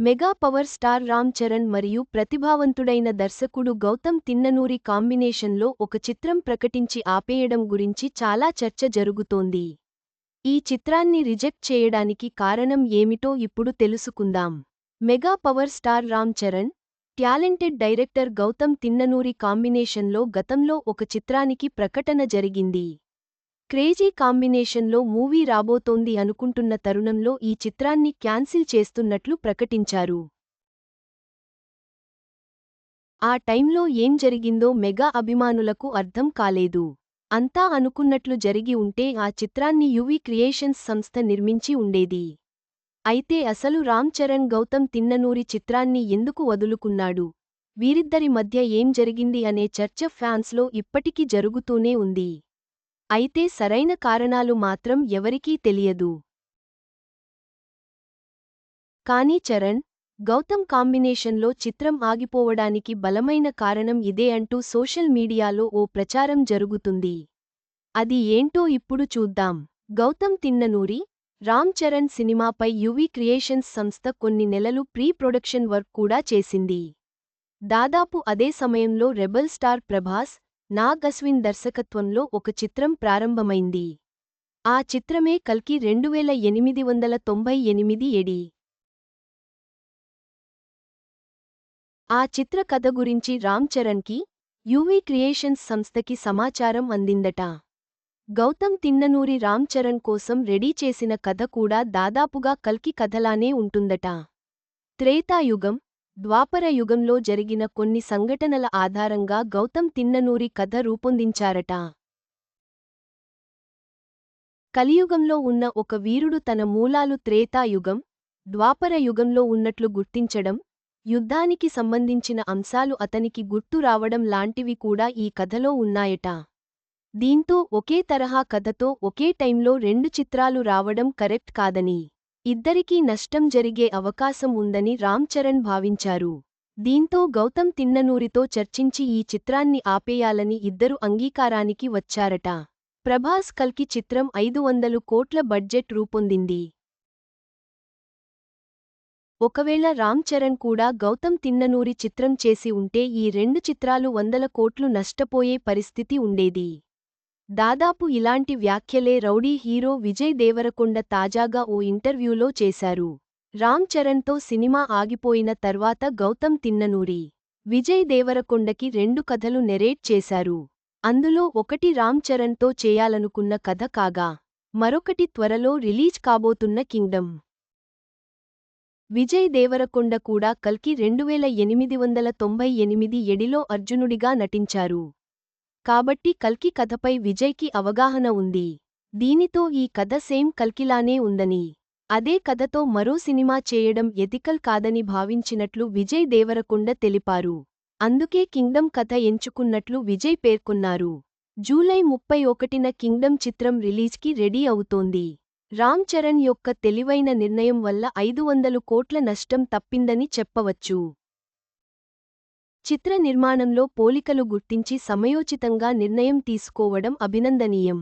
Mega power star Ram Charan మరియు ప్రతిభావంతుడైన దర్శకుడు గౌతమ్ తిన్ననూరి కాంబినేషన్లో ఒక చిత్రం ప్రకటించి ఆపేయడం గురించి చాలా చర్చ జరుగుతోంది. ఈ చిత్రాన్ని రిజెక్ట్ చేయడానికి కారణం ఏమిటో ఇప్పుడు తెలుసుకుందాం. Mega power star Ram Charan talented director Gautam Tinnanuri కాంబినేషన్లో గతంలో ఒక చిత్రానికి ప్రకటన జరిగింది. క్రేజీ కాంబినేషన్లో మూవీ రాబోతోంది అనుకుంటున్న తరుణంలో ఈ చిత్రాన్ని క్యాన్సిల్ చేస్తున్నట్లు ప్రకటించారు. ఆ టైంలో ఏం జరిగిందో మెగా అభిమానులకు అర్థం కాలేదు. అంతా అనుకున్నట్లు జరిగి ఉంటే ఆ చిత్రాన్ని యువి క్రియేషన్స్ సంస్థ నిర్మించి ఉండేది. అయితే అసలు రామ్ చరణ్ గౌతమ్ తిన్ననూరి చిత్రాన్ని ఎందుకు వదులుకున్నాడు? వీరిద్దరి మధ్య ఏం జరిగింది అనే చర్చ ఫ్యాన్స్లో ఇప్పటికీ జరుగుతూనే ఉంది. అయితే సరైన కారణాలు మాత్రం ఎవరికీ తెలియదు. కానీ చరణ్ గౌతమ్ కాంబినేషన్లో చిత్రం ఆగిపోవడానికి బలమైన కారణం ఇదే అంటూ సోషల్ మీడియాలో ఓ ప్రచారం జరుగుతుంది. అది ఏంటో ఇప్పుడు చూద్దాం. గౌతమ్ తిన్ననూరి రామ్ చరణ్ సినిమాపై యువి క్రియేషన్స్ సంస్థ కొన్ని నెలలు ప్రీ ప్రొడక్షన్ వర్క్ కూడా చేసింది. దాదాపు అదే సమయంలో రెబల్ స్టార్ ప్రభాస్ నాగ్ అశ్విన్ దర్శకత్వంలో ఒక చిత్రం ప్రారంభమైంది. ఆ చిత్రమే కల్కి రెండువేల ఎనిమిది వందల తొంభై ఎనిమిది ఎడి ఆ చిత్ర కథ గురించి రామ్ చరణ్కి యువి క్రియేషన్స్ సంస్థకి సమాచారం అందిందట. గౌతమ్ తిన్ననూరి రామ్ చరణ్ కోసం రెడీ చేసిన కథ కూడా దాదాపుగా కల్కి కథలానే ఉంటుందట. త్రేతాయుగం ద్వాపర యుగంలో జరిగిన కొన్ని సంఘటనల ఆధారంగా గౌతమ్ తిన్ననూరి కథ రూపొందించారట. కలియుగంలో ఉన్న ఒక వీరుడు తన మూలాలు త్రేతాయుగం ద్వాపర యుగంలో ఉన్నట్లు గుర్తించడం యుద్ధానికి సంబంధించిన అంశాలు అతనికి గుర్తు రావడం లాంటివి కూడా ఈ కథలో ఉన్నాయట. దీంతో ఒకే తరహా కథతో ఒకే టైంలో రెండు చిత్రాలు రావడం కరెక్ట్ కాదని. ఇద్దరికీ నష్టం జరిగే అవకాశం ఉందని రామ్ చరణ్ భావించారు. దీంతో గౌతమ్ తిన్ననూరితో చర్చించి ఈ చిత్రాన్ని ఆపేయాలని ఇద్దరు అంగీకారానికి వచ్చారట. ప్రభాస్ కల్కి చిత్రం ఐదు వందలు కోట్ల బడ్జెట్ రూపొందింది. ఒకవేళ రామ్ చరణ్ కూడా గౌతమ్ తిన్ననూరి చిత్రం చేసి ఉంటే ఈ రెండు చిత్రాలు వందల కోట్లు నష్టపోయే పరిస్థితి ఉండేది. దాదాపు ఇలాంటి వ్యాఖ్యలే రౌడీ హీరో విజయ్ దేవరకొండ తాజాగా ఓ ఇంటర్వ్యూలో చేశారు. రామ్ చరణ్తో సినిమా ఆగిపోయిన తర్వాత గౌతమ్ తిన్ననూరి విజయ్ దేవరకొండకి రెండు కథలు నెరేట్ చేశారు. అందులో ఒకటి రామ్ చరణ్తో చేయాలనుకున్న కథ కాగా మరొకటి త్వరలో రిలీజ్ కాబోతున్న కింగ్డమ్. విజయ్ దేవరకొండ కూడా కల్కి రెండువేల ఎనిమిది వందల తొంభై ఎనిమిది ఎడిలో అర్జునుడిగా నటించారు. కాబట్టి కల్కి కథపై విజయ్కి అవగాహన ఉంది. దీనితో ఈ కథ సేమ్ కల్కిలానే ఉందని. అదే కథతో మరో సినిమా చేయడం ఎథికల్ కాదని భావించినట్లు విజయ్ దేవరకొండ తెలిపారు. అందుకే కింగ్డమ్ కథ ఎంచుకున్నట్లు విజయ్ పేర్కొన్నారు. జూలై ముప్పై ఒకటిన కింగ్డమ్ చిత్రం రిలీజ్కి రెడీ అవుతోంది. రామ్ చరణ్ యొక్క తెలివైన నిర్ణయం వల్ల ఐదు వందలు కోట్ల నష్టం తప్పిందని చెప్పవచ్చు. చిత్ర నిర్మాణంలో పోలికలు గుర్తించి సమయోచితంగా నిర్ణయం తీసుకోవడం అభినందనీయం.